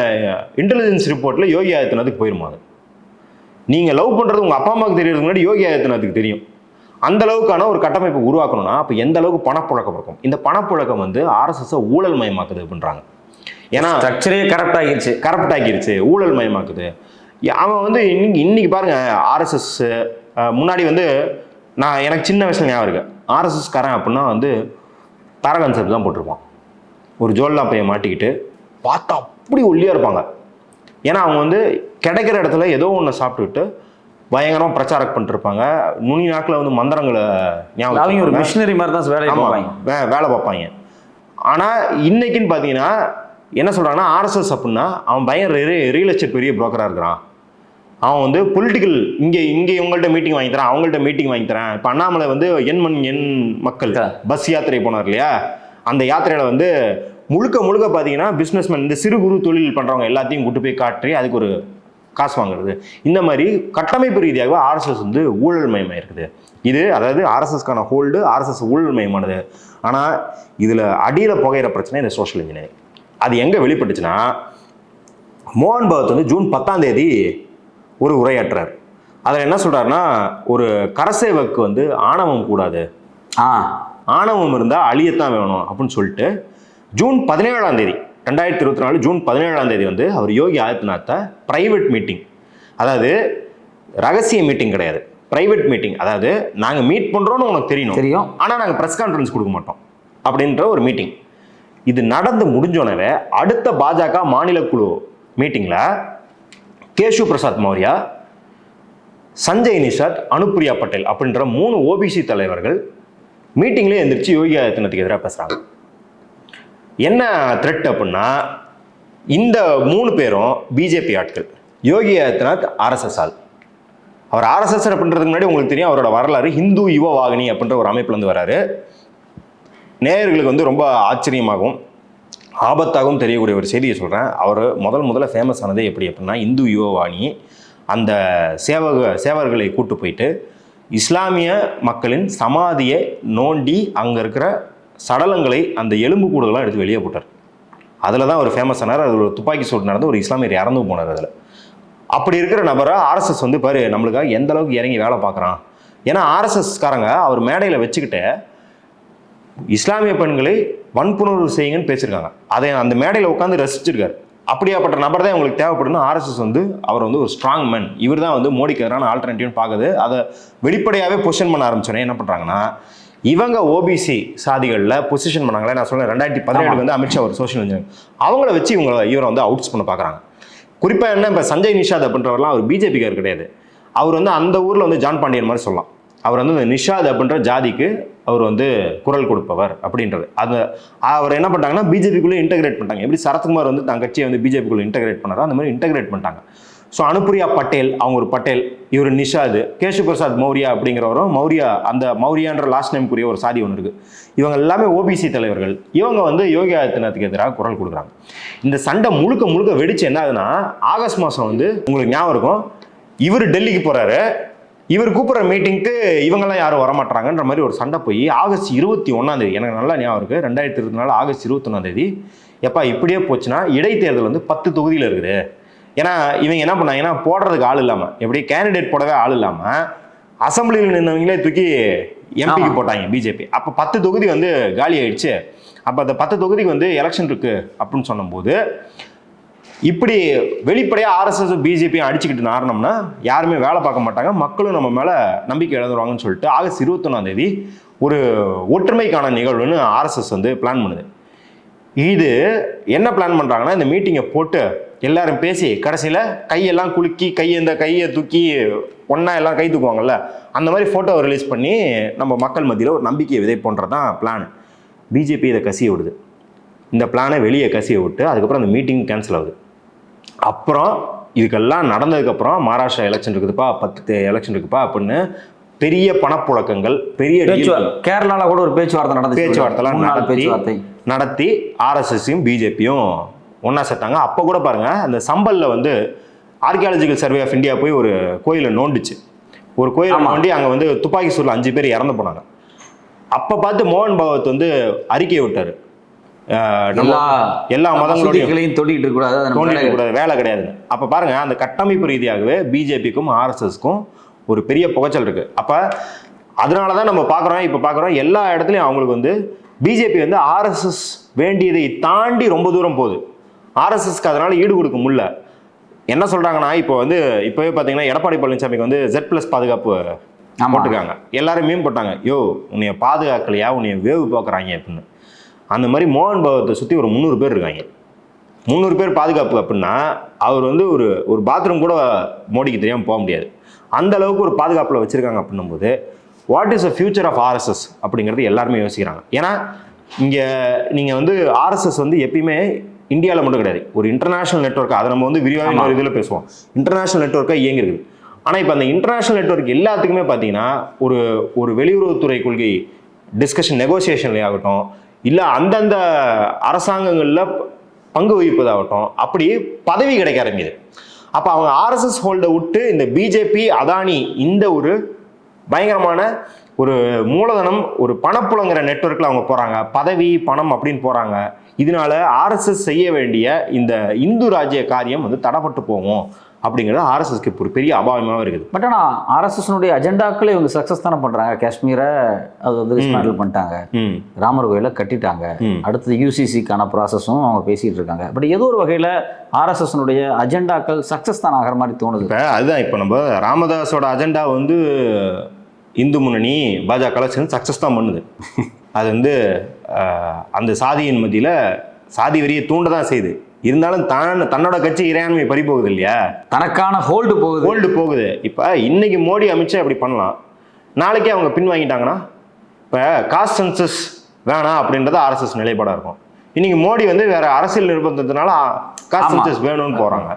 இன்டெலிஜென்ஸ் ரிப்போர்ட்டில் யோகி ஆதித்யநாத்துக்கு போயிருமா அது? நீங்கள் லவ் பண்ணுறது உங்கள் அப்பா அம்மாவுக்கு தெரியறதுக்கு முன்னாடி யோகி ஆதித்யநாத்துக்கு தெரியும். அந்த அளவுக்கான ஒரு கட்டமைப்பு உருவாக்கணும்னா அப்போ எந்த அளவுக்கு பணப்புழக்கம் இருக்கும்? இந்த பணப்புழக்கம் வந்து ஆர்எஸ்எஸ் ஊழல் மயமாக்குது அப்படின்றாங்க. ஏன்னா ஸ்ட்ரக்சரே கரெக்ட் ஆகிருச்சு கரப்ட் ஆக்கிருச்சு ஊழல் மயமாக்குது. அவன் வந்து இன்னைக்கு இன்னைக்கு பாருங்க ஆர்எஸ்எஸ் முன்னாடி வந்து நான் எனக்கு சின்ன வயசுல ஞாபகம் இருக்கு. ஆர்எஸ்எஸ் காரன் அப்படின்னா வந்து தரகன் சார் தான் போட்டிருப்பான். ஒரு ஜோல்லா பையன் மாட்டிக்கிட்டு பார்த்தா அப்படி ஒல்லியாக இருப்பாங்க. ஏன்னா அவங்க வந்து கிடைக்கிற இடத்துல ஏதோ ஒன்று சாப்பிட்டுக்கிட்டு பயங்கரமாக பிரச்சாரம் பண்ணிருப்பாங்க. நுனி நாக்கில் வந்து மந்திரங்களை ஞாபகம் அவங்க ஒரு. மிஷினரி மாதிரி தான் ஆமா, பார்ப்பாங்க. வேலை பார்ப்பாங்க. ஆனால் இன்னைக்குன்னு பார்த்தீங்கன்னா என்ன சொல்கிறாங்கன்னா ஆர்எஸ்எஸ் அப்படின்னா அவன் பயங்கர ரியல் எஸ்டேட் பெரிய புரோக்கராக இருக்கிறான். அவன் வந்து பொலிட்டிக்கல் இங்கே இங்கே இவங்கள்ட்ட மீட்டிங் வாங்கி தரேன் அவங்கள்ட்ட மீட்டிங் வாங்கி தரேன். இப்போ அண்ணாமலை வந்து எண் மண் எண் மக்கள். பஸ் யாத்திரை போனார் இல்லையா? அந்த யாத்திரையில் வந்து முழுக்க முழுக்க பார்த்தீங்கன்னா பிஸ்னஸ்மேன் இந்த சிறு குறு தொழில் பண்ணுறவங்க எல்லாத்தையும் கூட்டு போய் காட்டி அதுக்கு ஒரு காசு வாங்குறது. இந்த மாதிரி கட்டமைப்பு ரீதியாக ஆர்எஸ்எஸ் வந்து ஊழல் மயமாக இருக்குது இது அதாவது ஆர்எஸ்எஸ்க்கான ஹோல்டு ஆர்எஸ்எஸ் ஊழல் மயமானது ஆனால் இதில் அடியில் புகையிற பிரச்சனை இந்த சோஷியல் இன்ஜினியரிங் அது எங்கே வெளிப்பட்டுச்சுன்னா மோகன் பகத் வந்து ஜூன் பத்தாம் தேதி ஒரு உரையாற்றுறார். அதில் என்ன சொல்றாருன்னா ஒரு கரசேவக்கு வந்து ஆணவம் கூடாது. ஆ. ஆணவம் இருந்தால் அழியத்தான் வேணும் அப்படின்னு சொல்லிட்டு ஜூன் பதினேழாம் தேதி ரெண்டாயிரத்தி இருபத்தி நாலு ஜூன் பதினேழாம் தேதி வந்து அவர் யோகி ஆதித்யநாத்தை ப்ரைவேட் மீட்டிங் அதாவது ரகசிய மீட்டிங் கிடையாது. ப்ரைவேட் மீட்டிங் அதாவது நாங்கள் மீட் பண்ணுறோன்னு உனக்கு தெரியணும் தெரியும். ஆனால் நாங்கள் ப்ரெஸ் கான்ஃபரன்ஸ் கொடுக்க மாட்டோம். அப்படின்ற ஒரு மீட்டிங் இது நடந்து முடிஞ்சோனவே அடுத்த பாஜக மாநில குழு மீட்டிங்கில் கேஷு பிரசாத் மௌரியா சஞ்சய் நிஷாத் அனுப்பிரியா பட்டேல் அப்படின்ற மூணு ஓபிசி தலைவர்கள் மீட்டிங்லேயே எந்திரிச்சு யோகி ஆதித்யநாத்துக்கு எதிராக பேசுகிறாங்க என்ன த்ரெட் அப்படின்னா இந்த மூணு பேரும் பிஜேபி ஆட்கள் யோகி ஆதித்யநாத் ஆர்எஸ்எஸ் ஆள். அவர் ஆர்எஸ்எஸ் அப்படின்றதுக்கு முன்னாடி உங்களுக்கு தெரியும் அவரோட வரலாறு ஹிந்து யுவ வாகினி அப்படின்ற ஒரு அமைப்புலேருந்து வராரு. நேயர்களுக்கு வந்து ரொம்ப ஆச்சரியமாகவும் ஆபத்தாகவும் தெரியக்கூடிய ஒரு செய்தியை சொல்கிறேன் அவர் முதல் முதல்ல ஃபேமஸ் ஆனதே எப்படி அப்படின்னா இந்து யுவவாணி அந்த சேவக சேவர்களை கூட்டு போயிட்டு இஸ்லாமிய மக்களின் சமாதியை நோண்டி அங்கே இருக்கிற சடலங்களை அந்த எலும்பு கூடுதலாம் எடுத்து வெளியே போட்டார். அதில் தான் அவர் ஃபேமஸ் ஆனார். அது ஒரு துப்பாக்கி சூடு நடந்து ஒரு இஸ்லாமியர் இறந்து போனார் அதில். அப்படி இருக்கிற நபரை ஆர்எஸ்எஸ் வந்து பாரு நம்மளுக்காக எந்த அளவுக்கு இறங்கி வேலை பார்க்குறான். ஏன்னா ஆர்எஸ்எஸ்காரங்க அவர் மேடையில் வச்சுக்கிட்டு இஸ்லாமிய பெண்களை வன்புணர்வு செய்யுங்கன்னு பேசியிருக்காங்க. அதை அந்த மேடையில் உட்காந்து ரசிச்சிருக்காரு. அப்படியாப்பட்ட நபர் தான் உங்களுக்கு தேவைப்படுன்னு ஆர்எஸ்எஸ் வந்து அவர் வந்து ஒரு ஸ்ட்ராங் மேன் இவர் தான் வந்து மோடிக்கு எதிரான ஆல்டர்னேட்டிவ்னு பார்க்குது. அதை வெளிப்படையாகவே பொசிஷன் பண்ண ஆரம்பிச்சோன்னே என்ன பண்ணுறாங்கன்னா இவங்க ஓபிசி சாதிகளில் பொசிஷன் பண்ணாங்களே நான் சொன்னேன் ரெண்டாயிரத்தி பதினேழுக்கு வந்து அமித்ஷா ஒரு சோஷியல் இன்ஜினியர் அவங்கள வச்சு இவங்க இவரை வந்து அவுட்ஸ் பண்ண பார்க்குறாங்க. குறிப்பாக என்ன இப்போ சஞ்சய் நிஷாத் அப்படின்றவர்லாம் அவர் பிஜேபிக்கார் கிடையாது. அவர் வந்து அந்த ஊரில் வந்து ஜான் பாண்டியன் மாதிரி சொல்லலாம். அவர் வந்து இந்த நிஷாத் அப்படின்ற ஜாதிக்கு அவர் வந்து குரல் கொடுப்பவர் அப்படின்றது. அது அவர் என்ன பண்ணிட்டாங்கன்னா பிஜேபிக்குள்ளே இன்டகிரேட் பண்ணிட்டாங்க. எப்படி சரத்குமார் வந்து தன் கட்சியை வந்து பிஜேபிக்குள்ளே இன்டகிரேட் பண்ணாரோ அந்த மாதிரி இன்டகிரேட் பண்ணிட்டாங்க. ஸோ அனுப்பிரியா பட்டேல் அவங்க ஒரு பட்டேல் இவர் நிஷாது கேஷு பிரசாத் மௌரியா அப்படிங்கிறவரும் மௌரியா அந்த மௌரியான்ற லாஸ்ட் நேம்க்குரிய ஒரு சாதி ஒன்று இருக்குது இவங்க எல்லாமே ஓபிசி தலைவர்கள். இவங்க வந்து யோகி ஆதித்யநாத்துக்கு எதிராக குரல் கொடுக்குறாங்க. இந்த சண்டை முழுக்க முழுக்க வெடிச்சு என்ன ஆகுதுன்னா ஆகஸ்ட் மாதம் வந்து உங்களுக்கு ஞாபகம் இருக்கும் இவர் டெல்லிக்கு போகிறாரு இவர் கூப்பிட்ற மீட்டிங்க்கு இவங்கெல்லாம் யாரும் வரமாட்டாங்கன்ற மாதிரி ஒரு சண்டை போய் ஆகஸ்ட் இருபத்தி ஒன்றாம் தேதி எனக்கு நல்லா ஞாபகம் இருக்குது ரெண்டாயிரத்தி இருபத்தி நாலு ஆகஸ்ட் இருபத்தொன்னாம் தேதி. எப்பா இப்படியே போச்சுன்னா இடைத்தேர்தல் வந்து பத்து தொகுதியில் இருக்குது. ஏன்னா இவங்க என்ன பண்ணாங்கன்னா போடுறதுக்கு ஆள் இல்லாமல் எப்படி கேண்டிடேட் போடவே ஆள் இல்லாமல் அசம்பிளியில் நின்றவங்களே தூக்கி எம்பிக்கு. போட்டாங்க பிஜேபி. அப்போ பத்து தொகுதி வந்து காலி ஆயிடுச்சு. அப்போ அந்த பத்து தொகுதிக்கு வந்து எலெக்ஷன் இருக்கு அப்படின்னு சொன்னபோது இப்படி வெளிப்படையாக ஆர்எஸ்எஸ் பிஜேபியும் அடிச்சுக்கிட்டு நாரணம்னா யாருமே வேலை பார்க்க மாட்டாங்க. மக்களும் நம்ம மேலே நம்பிக்கை இழந்துருவாங்கன்னு சொல்லிட்டு ஆகஸ்ட் இருபத்தொன்னாம் தேதி ஒரு ஒற்றுமைக்கான நிகழ்வுன்னு ஆர்எஸ்எஸ் வந்து பிளான் பண்ணுது. இது என்ன பிளான் பண்ணுறாங்கன்னா இந்த மீட்டிங்கை போட்டு எல்லாரும் பேசி கடைசியில் கையெல்லாம் குலுக்கி கையை இந்த கையை தூக்கி ஒன்றா எல்லாம் கை தூக்குவாங்கல்ல அந்த மாதிரி ஃபோட்டோவை ரிலீஸ் பண்ணி நம்ம மக்கள் மத்தியில் ஒரு நம்பிக்கையை விதைப்போன்றது தான் பிளான் பிஜேபி இதை கசிய விடுது. இந்த பிளானை வெளியே கசிய விட்டு அதுக்கப்புறம் அந்த மீட்டிங் கேன்சல் ஆகுது. அப்புறம் இதுக்கெல்லாம் நடந்ததுக்கப்புறம் மகாராஷ்டிரா எலெக்ஷன் இருக்குதுப்பா பத்து எலெக்ஷன் இருக்குப்பா அப்படின்னு பெரிய பணப்புழக்கங்கள் பெரிய கேரளால கூட ஒரு பேச்சுவார்த்தை நடந்துச்சு பேச்சுவார்த்தைலாம் நடத்தி நடத்தி ஆர்எஸ்எஸ்ஸையும் பிஜேபியும் ஒன்றா சேர்த்தாங்க. அப்போ கூட பாருங்க அந்த சம்பல்ல வந்து ஆர்கியாலஜிக்கல் சர்வே ஆஃப் இந்தியா போய் ஒரு கோயிலை நோண்டுச்சு. ஒரு கோயில். வண்டி அங்க வந்து துப்பாக்கி சூட்ல அஞ்சு பேர் இறந்து போனாங்க. அப்ப பார்த்து மோகன் பகவத் வந்து அறிக்கை விட்டாரு. எல்லா எல்லா மதங்களோடையும் மசூதிகளையும் தொட்டிட்டு இருக்க கூடாது அது நம்ம தோண்டிட்டு வேலை கூடாது வேலை கிடையாது. அப்ப பாருங்க அந்த கட்டமைப்பு ரீதியாகவே பிஜேபிக்கும் ஆர்எஸ்எஸ்க்கும் ஒரு பெரிய புகைச்சல் இருக்கு. அப்ப அதனால தான் நம்ம பார்க்குறோம் இப்போ பார்க்குறோம் எல்லா இடத்துலையும் அவங்களுக்கு வந்து பிஜேபி வந்து ஆர்எஸ்எஸ் வேண்டியதை தாண்டி ரொம்ப தூரம் போகுது. ஆர்எஸ்எஸ்க்கு அதனால ஈடு கொடுக்க முடியல. என்ன சொல்றாங்கன்னா இப்போ வந்து இப்போவே பார்த்தீங்கன்னா எடப்பாடி பழனிசாமிக்கு வந்து ஜெட் பிளஸ் பாதுகாப்பு. போட்டிருக்காங்க. எல்லாரும் மீன் போட்டாங்க. யோ உன்னைய பாதுகாக்கலையா? உன்னைய வேவு பார்க்குறாங்க அப்படின்னு. அந்த மாதிரி மோகன் பகவத்தை சுற்றி ஒரு முந்நூறு பேர் இருக்காங்க. முந்நூறு பேர் பாதுகாப்பு அப்படின்னா அவர் வந்து ஒரு ஒரு பாத்ரூம் கூட மோடிக்கு தெரியாமல் போக முடியாது. அந்த அளவுக்கு ஒரு பாதுகாப்பில் வச்சுருக்காங்க அப்படின்னும் போது what is the future of RSS அப்படிங்கிறது எல்லாருமே யோசிக்கிறாங்க. ஏன்னா இங்கே நீங்கள் வந்து ஆர்எஸ்எஸ் வந்து எப்பயுமே இந்தியாவில் மட்டும் கிடையாது. ஒரு இன்டர்நேஷனல் நெட்வொர்க் அதை நம்ம வந்து விரிவாக இதில் பேசுவோம். இன்டர்நேஷனல் நெட்வொர்க்காக இயங்கிருக்குது ஆனால் இப்போ அந்த இன்டர்நேஷனல் நெட்வொர்க் எல்லாத்துக்குமே பார்த்தீங்கன்னா ஒரு ஒரு வெளியுறவுத்துறை கொள்கை டிஸ்கஷன் நெகோசியேஷன்ல ஆகட்டும் இல்லை அந்தந்த அரசாங்கங்களில் பங்கு வகிப்பதாகட்டும் அப்படி பதவி கிடைக்க ஆரம்பிது அப்போ அவங்க ஆர்எஸ்எஸ் ஹோல்டை விட்டு இந்த பிஜேபி அதானி இந்த ஒரு பயங்கரமான ஒரு மூலதனம் ஒரு பணப்புலங்கிற நெட்வொர்க்கில் அவங்க போகிறாங்க பதவி பணம் அப்படின்னு போகிறாங்க இதனால ஆர்எஸ்எஸ் செய்ய வேண்டிய இந்த இந்து ராஜ்ய காரியம் வந்து தடப்பட்டு போகும். அப்படிங்கிறது ஆர்எஸ்எஸ்க்கு ஒரு பெரிய அபாயமாகவும் இருக்குது. பட் ஆனால் ஆர்எஸ்எஸ்னுடைய அஜெண்டாக்களை இவங்க சக்ஸஸ் தானே பண்ணுறாங்க காஷ்மீரை அது வந்து டிஸ்மேண்டில் பண்ணிட்டாங்க. ராமர் கோயிலை கட்டிட்டாங்க. அடுத்தது யூசிசிக்கான ப்ராசஸும் அவங்க பேசிகிட்டு இருக்காங்க. பட் ஏதோ ஒரு வகையில் ஆர்எஸ்எஸ்னுடைய அஜெண்டாக்கள் சக்ஸஸ் தான் ஆகிற மாதிரி தோணுது. இப்போ அதுதான் இப்போ நம்ம ராமதாஸோட அஜெண்டா வந்து இந்து முன்னணி பாஜக சேர்ந்து சக்ஸஸ் தான் பண்ணுது. அது வந்து அந்த சாதியின் மத்தியில் சாதி வெறியை தூண்ட தான் செய்யுது இருந்தாலும் தான் தன்னோட கட்சி இறையாண்மை பறி போகுது இல்லையா? தனக்கான ஹோல்டு போகுது. கோல்டு போகுது. இப்போ இன்னைக்கு மோடி அமித்ஷா இப்படி பண்ணலாம். நாளைக்கே அவங்க பின் வாங்கிட்டாங்கன்னா இப்போ காஸ்ட் சென்சஸ் வேணாம் அப்படின்றது ஆர்எஸ்எஸ் நிலைப்பாடாக இருக்கும். இன்னைக்கு மோடி வந்து வேற அரசியல் நிர்பந்தத்தினால காஸ்ட். சென்சஸ் வேணும்னு போகிறாங்க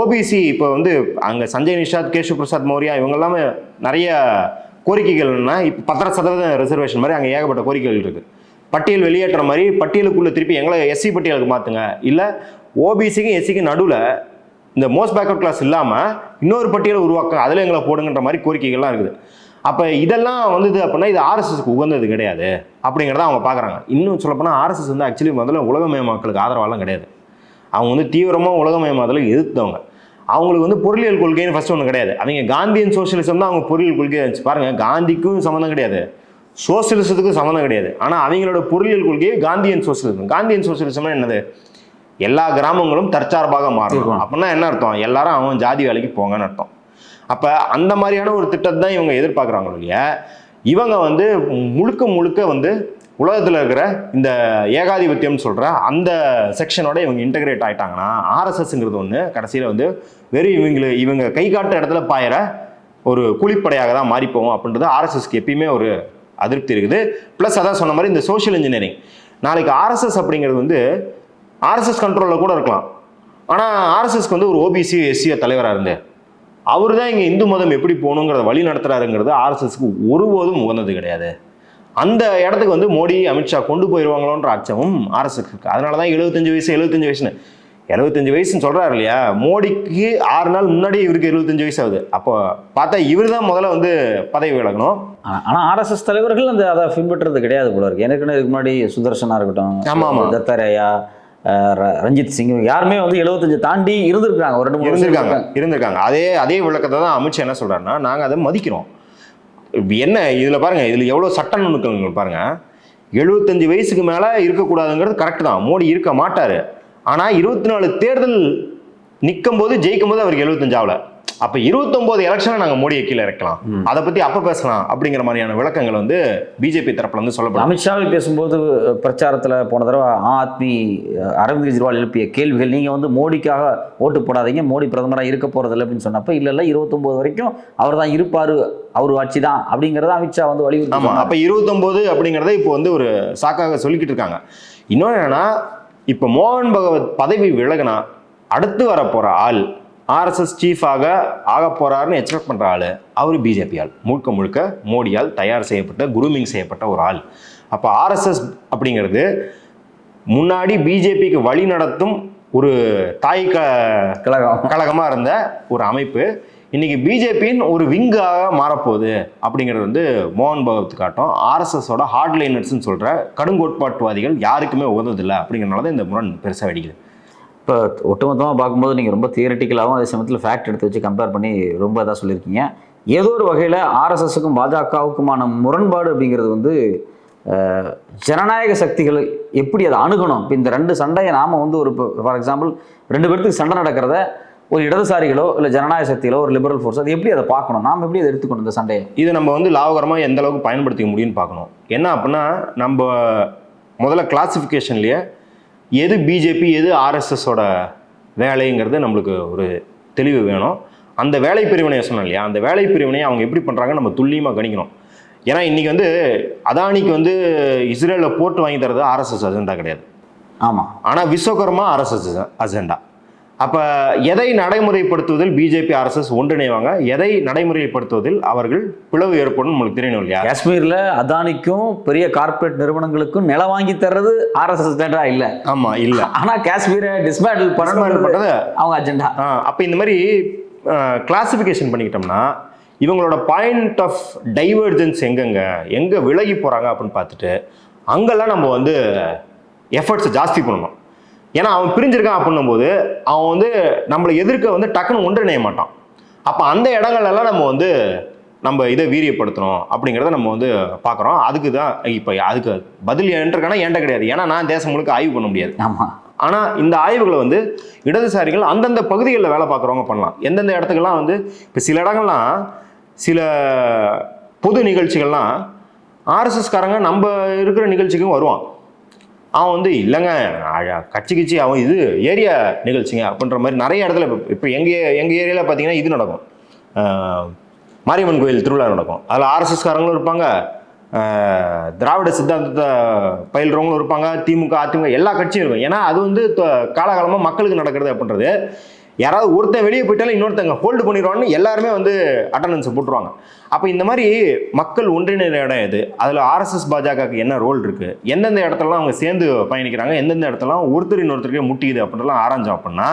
ஓபிசி இப்போ வந்து அங்கே சஞ்சய் நிஷாத் கேஷவ் பிரசாத் மௌரியா இவங்க எல்லாமே நிறைய கோரிக்கைகள்னா இப்போ பத்தரை சதவீதம் ரிசர்வேஷன் மாதிரி அங்கே ஏகப்பட்ட கோரிக்கைகள் இருக்கு. பட்டியல் வெளியேற்ற மாதிரி பட்டியலுக்குள்ள திருப்பி எங்களை எஸ்சி பட்டியலுக்கு மாற்றுங்க இல்லை ஓபிசிக்கும் எஸ்சிக்கும் நடுவில் இந்த மோஸ்ட் பேக்கப் கிளாஸ் இல்லாமல் இன்னொரு பட்டியலை உருவாக்க அதில் எங்களை போடுங்கன்ற மாதிரி கோரிக்கைகள்லாம் இருக்குது. அப்போ இதெல்லாம் வந்தது அப்படின்னா இது ஆர்எஸ்எஸ்க்கு உகந்தது கிடையாது அப்படிங்கிறத அவங்க பார்க்குறாங்க இன்னும் சொல்லப்போனால் ஆர்எஸ்எஸ் வந்து ஆக்சுவலி முதல்ல உலகமயமாக்கலுக்கு ஆதரவாலாம் கிடையாது. அவங்க வந்து தீவிரமாக உலகமயமாதலை எதிர்த்தவங்க. அவங்களுக்கு வந்து பொருளியல் கொள்கைன்னு ஃபஸ்ட் ஒன்று கிடையாது. அவங்க காந்தியன் சோஷியலிசம் தான் அவங்க பொருளியல் கொள்கையாக இருந்துச்சு. பாருங்கள் காந்திக்கும் சம்மந்தம் கிடையாது. சோசியலிசத்துக்கும் சம்மந்தம் கிடையாது. ஆனால் அவங்களோட பொருளியல் கொள்கையே காந்தியன் சோசியலிசம். காந்தியன் சோசியலிசம்னா என்னது? எல்லா கிராமங்களும் தற்சார்பாக மாறணும். அப்படின்னா என்ன அர்த்தம்? எல்லாரும் அவன் ஜாதி வேலைக்கு போங்கன்னு அர்த்தம். அப்போ அந்த மாதிரியான ஒரு திட்டத்தை தான் இவங்க எதிர்பார்க்குறாங்க இல்லையா? இவங்க வந்து முழுக்க முழுக்க வந்து உலகத்தில் இருக்கிற இந்த ஏகாதிபத்தியம்னு சொல்கிற அந்த செக்ஷனோட இவங்க இன்டகிரேட் ஆயிட்டாங்கன்னா ஆர்எஸ்எஸ்ங்கிறது ஒன்று கடைசியில் வந்து வெறும் இவங்களை இவங்க கை காட்டுற இடத்துல பாயிற ஒரு கூலிப்படையாக தான் மாறி போகும் அப்படின்றது ஆர்எஸ்எஸ்க்கு எப்பயுமே ஒரு அதிருப்தி இருக்குது. ப்ளஸ் அதான் சொன்ன மாதிரி இந்த சோஷியல் இன்ஜினியரிங் நாளைக்கு ஆர்எஸ்எஸ் அப்படிங்கிறது வந்து ஆர்எஸ்எஸ் கண்ட்ரோலில் கூட இருக்கலாம். ஆனால் ஆர்எஸ்எஸ்க்கு வந்து ஒரு ஓபிசி எஸ்சியோ தலைவராக இருந்து. அவர் தான் இங்கே இந்து மதம் எப்படி போகணுங்கிறத வழி நடத்துகிறாருங்கிறது ஆர்எஸ்எஸ்க்கு ஒருபோதும் உகந்தது கிடையாது. அந்த இடத்துக்கு வந்து மோடி அமித்ஷா கொண்டு போயிடுவாங்களோன்ற அச்சமும் ஆர்எஸ்எஸ் இருக்குது அதனால தான் எழுபத்தஞ்சு வயசு எழுபத்தஞ்சு வயசுன்னு. எழுபத்தஞ்சு வயசுன்னு சொல்கிறாரு இல்லையா? மோடிக்கு ஆறு நாள் முன்னாடியே இவருக்கு எழுபத்தஞ்சு வயசு ஆகுது. அப்போ பார்த்தா இவர் தான் முதல்ல வந்து பதவி விலகணும். ஆனால் ஆர்எஸ்எஸ் தலைவர்கள் அந்த அதை பின்பற்றுறது கிடையாது போல இருக்கு. எனக்கு இதுக்கு முன்னாடி சுதர்சனா இருக்கட்டும். தத்தாரேயா ரஞ்சித் சிங் யாருமே வந்து எழுபத்தஞ்சு தாண்டி இருந்திருக்காங்க ஒரு ரெண்டு இருந்திருக்காங்க இருந்திருக்காங்க. அதே அதே விளக்கத்தை தான் அமித்ஷா என்ன சொல்றாருன்னா நாங்கள் அதை மதிக்கிறோம். என்ன இதில் பாருங்க இதில் எவ்வளோ சட்ட நுணுக்கங்கள் பாருங்க. எழுபத்தஞ்சு வயசுக்கு மேலே இருக்கக்கூடாதுங்கிறது கரெக்ட் தான். மோடி இருக்க மாட்டார். ஆனால் இருபத்தி நாலு தேர்தல் நிற்கும் போது ஜெயிக்கும் போது அவருக்கு எழுபத்தஞ்சு ஆகல. அப்போ இருபத்தொம்போது எலெக்ஷனை நாங்கள் மோடியை கீழே இறக்கலாம். அதை பற்றி அப்போ பேசலாம் அப்படிங்கிற மாதிரியான விளக்கங்கள் வந்து பிஜேபி தரப்புல இருந்து சொல்லப்படும் அமித்ஷாவை பேசும்போது பிரச்சாரத்தில் போன தடவை ஆத்மி அரவிந்த் கெஜ்ரிவால் எழுப்பிய கேள்விகள் நீங்கள் வந்து மோடிக்காக ஓட்டு போடாதீங்க மோடி பிரதமராக இருக்க போகிறதில்ல அப்படின்னு சொன்னப்போ இல்லை இல்லை இருபத்தொம்போது வரைக்கும் அவர் தான் இருப்பார் அவர் ஆட்சி தான். அப்படிங்கிறத அமித்ஷா வந்து வலியுறுத்தி ஆமா சொன்னார். அப்ப இருபத்தொம்போது அப்படிங்கிறத இப்போ வந்து ஒரு சாக்காக சொல்லிக்கிட்டு இருக்காங்க. இன்னொன்று என்னன்னா இப்போ மோகன் பகவத் பதவி விலகினா அடுத்து வர போற ஆள் ஆர்எஸ்எஸ் சீஃபாக ஆக போறாருன்னு எக்ஸ்பெக்ட் பண்ற ஆள் அவர் பிஜேபி ஆள். முழுக்க முழுக்க மோடியால் தயார் செய்யப்பட்ட குரூமிங் செய்யப்பட்ட ஒரு ஆள். அப்போ ஆர்எஸ்எஸ் அப்படிங்கிறது முன்னாடி பிஜேபிக்கு வழி நடத்தும் ஒரு தாய் க கழகம். கழகமாக இருந்த ஒரு அமைப்பு. இன்னைக்கு பிஜேபியின் ஒரு விங்காக மாறப்போகுது அப்படிங்கிறது வந்து மோகன் பகவத் காட்டும். ஆர்எஸ்எஸோட ஹார்ட்லைனர்ஸ்னு சொல்கிற கடுங்கோட்பாட்டுவாதிகள் யாருக்குமே உகந்ததில்லை அப்படிங்கிறனால தான் இந்த முரண் பெருசாக வெடிக்குது. இப்போ ஒட்டுமொத்தமாக பார்க்கும்போது நீங்கள் ரொம்ப தியரட்டிக்கலாகவும் அதே சமயத்தில் ஃபேக்ட் எடுத்து வச்சு கம்பேர் பண்ணி ரொம்ப இதாக சொல்லியிருக்கீங்க. ஏதோ ஒரு வகையில் ஆர்எஸ்எஸுக்கும் பாஜகவுக்குமான முரண்பாடு அப்படிங்கிறது வந்து ஜனநாயக சக்திகள் எப்படி அதை அணுகணும்? இப்போ இந்த ரெண்டு சண்டையை நாம் வந்து ஒரு ஃபார் எக்ஸாம்பிள் ரெண்டு பேர்த்துக்கு சண்டை நடக்கிறத ஒரு இடதுசாரிகளோ இல்லை ஜனநாயக சக்திகளோ ஒரு லிபரல் ஃபோர்ஸ் அது எப்படி அதை பார்க்கணும்? நாம் எப்படி அதை எடுத்துக்கணும் இந்த சண்டையை? இதை நம்ம வந்து லாபகரமாக எந்த அளவுக்கு பயன்படுத்திக்க முடியும்னு பார்க்கணும். என்ன அப்படின்னா நம்ம முதல்ல கிளாசிஃபிகேஷன்லேயே எது பிஜேபி எது ஆர்எஸ்எஸோட வேலைங்கிறது நம்மளுக்கு ஒரு தெளிவு வேணும். அந்த வேலை பிரிவினையை சொன்னோம் இல்லையா? அந்த வேலை பிரிவினையை அவங்க எப்படி பண்ணுறாங்க நம்ம துல்லியமாக கணிக்கணும். ஏன்னா இன்றைக்கி வந்து அதானிக்கு வந்து இஸ்ரேலில் போட்டு வாங்கி தரது ஆர்எஸ்எஸ் அஜெண்டா கிடையாது. ஆமாம் ஆனால் விஸ்வகர்மா ஆர்எஸ்எஸ் அஜெண்டா அப்போ எதை நடைமுறைப்படுத்துவதில் பிஜேபி ஆர்எஸ்எஸ் ஒன்றிணைவாங்க? எதை நடைமுறைப்படுத்துவதில் அவர்கள் பிளவு ஏற்படும் நம்மளுக்கு தெரியணும் இல்லையா? காஷ்மீரில் அதானிக்கும் பெரிய கார்ப்பரேட் நிறுவனங்களுக்கும் நிலம் வாங்கி தர்றது ஆர்எஸ்எஸ் அஜெண்டா இல்லை. ஆமாம் இல்லை. ஆனால் காஷ்மீரை டிஸ்மேண்டில் பண்ணுறது அவங்க அஜெண்டா அப்போ இந்த மாதிரி கிளாசிஃபிகேஷன் பண்ணிக்கிட்டோம்னா இவங்களோட பாயிண்ட் ஆஃப் டைவர்ஜென்ஸ் எங்கெங்க? எங்கே விலகி போகிறாங்க அப்படின்னு பார்த்துட்டு அங்கெல்லாம் நம்ம வந்து எஃபர்ட்ஸை ஜாஸ்தி பண்ணணும். ஏன்னா அவன் பிரிஞ்சிருக்கான் அப்படின்னும் போது அவன் வந்து நம்மளை எதிர்க்க வந்து டக்குன்னு ஒன்றிணைய மாட்டான். அப்போ அந்த இடங்கள்லாம் நம்ம வந்து நம்ம இதை வீரியப்படுத்தணும் அப்படிங்கிறத நம்ம வந்து பார்க்குறோம். அதுக்கு தான் இப்போ அதுக்கு பதில் என்கிட்ட என்கிட்ட கிடையாது. ஏன்னா நான் தேசம் முழுக்க ஆய்வு பண்ண முடியாது. ஆமாம் ஆனால் இந்த ஆய்வுகளை வந்து இடதுசாரிகள் அந்தந்த பகுதிகளில் வேலை பார்க்குறவங்க பண்ணலாம். எந்தெந்த இடத்துக்கெல்லாம் வந்து இப்போ சில இடங்கள்லாம் சில பொது நிகழ்ச்சிகள்லாம் ஆர்எஸ்எஸ்காரங்க நம்ம இருக்கிற நிகழ்ச்சிக்கும் வருவான். அவன் வந்து இல்லைங்க கட்சி கிச்சி அவன் இது ஏரியா நிகழ்ச்சிங்க அப்படின்ற மாதிரி நிறைய இடத்துல இப்போ- இப்போ எங்கள் எங்கள் ஏரியாவில் பார்த்தீங்கன்னா இது நடக்கும். மாரியம்மன் கோயில் திருவிழா நடக்கும். அதில் ஆர்எஸ்எஸ்காரங்களும் இருப்பாங்க. திராவிட சித்தாந்தத்தை பயில்றவங்களும் இருப்பாங்க. திமுக அதிமுக எல்லா கட்சியும் இருக்கும். ஏன்னா அது வந்து காலகாலமாக மக்களுக்கு நடக்கிறது அப்படின்றது. யாராவது ஒருத்தன் வெளியே போயிட்டாலும் இன்னொருத்தங்க ஹோல்டு பண்ணிடுவான்னு எல்லாருமே வந்து அட்டண்டன்ஸை போட்டுருவாங்க. அப்போ இந்த மாதிரி மக்கள் ஒன்றிணைந்த இடம் எது? அதில் ஆர்எஸ்எஸ் பாஜகவுக்கு என்ன ரோல் இருக்குது எந்தெந்த இடத்துலலாம் அவங்க சேர்ந்து பயணிக்கிறாங்க? எந்தெந்த இடத்துலலாம் ஒருத்தர் இன்னொருத்தருக்கே முட்டிக்குது அப்படின்லாம் ஆராய்ஞ்சோம் அப்படின்னா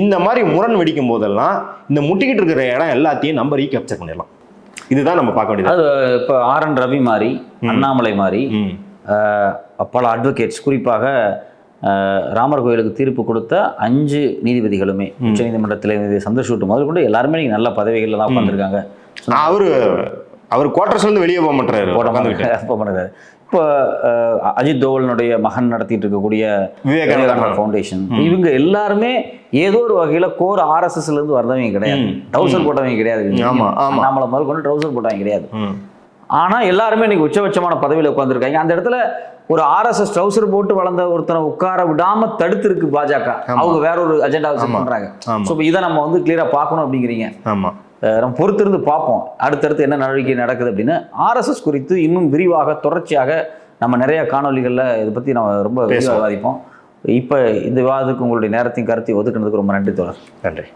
இந்த மாதிரி முரண் வெடிக்கும் போதெல்லாம் இந்த முட்டிக்கிட்டு இருக்கிற இடம் எல்லாத்தையும் நம்ம ரீகேப்சர் பண்ணிடலாம். இதுதான் நம்ம பார்க்க வேண்டியது. இப்போ ஆர் என் ரவி மாதிரி அண்ணாமலை மாதிரி பல அட்வொகேட்ஸ் குறிப்பாக ராமர் கோயிலுக்கு தீர்ப்பு கொடுத்த அஞ்சு நீதிபதிகளுமே. உச்சநீதிமன்றத்தில் நீதிபதி சந்திரசூட் முதல் கொண்டு எல்லாருமே நீங்க நல்ல பதவிகளில் தான் உட்காந்துருக்காங்க அவரு அவர் குவார்டர்ஸ்ல இருந்து வெளியே போக மாட்டாரு. உட்காந்துக்கிட்டு இப்போ அஹ், அஜித் தோவலனுடைய மகன் நடத்திட்டு இருக்கக்கூடிய விவேகானந்தா. ஃபவுண்டேஷன் இவங்க எல்லாருமே ஏதோ ஒரு வகையில கோர் ஆர்எஸ்எஸ்ல இருந்து வர்றவங்க கிடையாது. ட்ரௌசர் போட்டவங்க கிடையாது. அண்ணாமலை முதல் கொண்டு ட்ரௌசர் போட்டவங்க கிடையாது. ம் ஆனா எல்லாருமே இன்னைக்கு உச்சபட்சமான பதவியில உட்காந்துருக்காங்க அந்த இடத்துல ஒரு ஆர்எஸ்எஸ் ட்ரௌசர் போட்டு வளர்ந்த ஒருத்தனை உட்கார விடாம தடுத்து இருக்கு பாஜக அவங்க வேற ஒரு அஜெண்டா வச்சு. பண்றாங்க. ஸோ இதை நம்ம வந்து கிளியரா பார்க்கணும் அப்படிங்கிறீங்க. ஆமா. நம்ம பொறுத்திருந்து பார்ப்போம். அடுத்தடுத்து என்ன நடவடிக்கை நடக்குது அப்படின்னு. ஆர்எஸ்எஸ் குறித்து இன்னும் விரிவாக தொடர்ச்சியாக நம்ம நிறைய காணொளிகளில் இதை பற்றி நம்ம ரொம்ப. விவாதிப்போம். இப்போ இந்த விவாதத்துக்கு உங்களுடைய நேரத்தையும் கருத்தையும் ஒதுக்குனதுக்கு ரொம்ப நன்றி தோழர். நன்றி.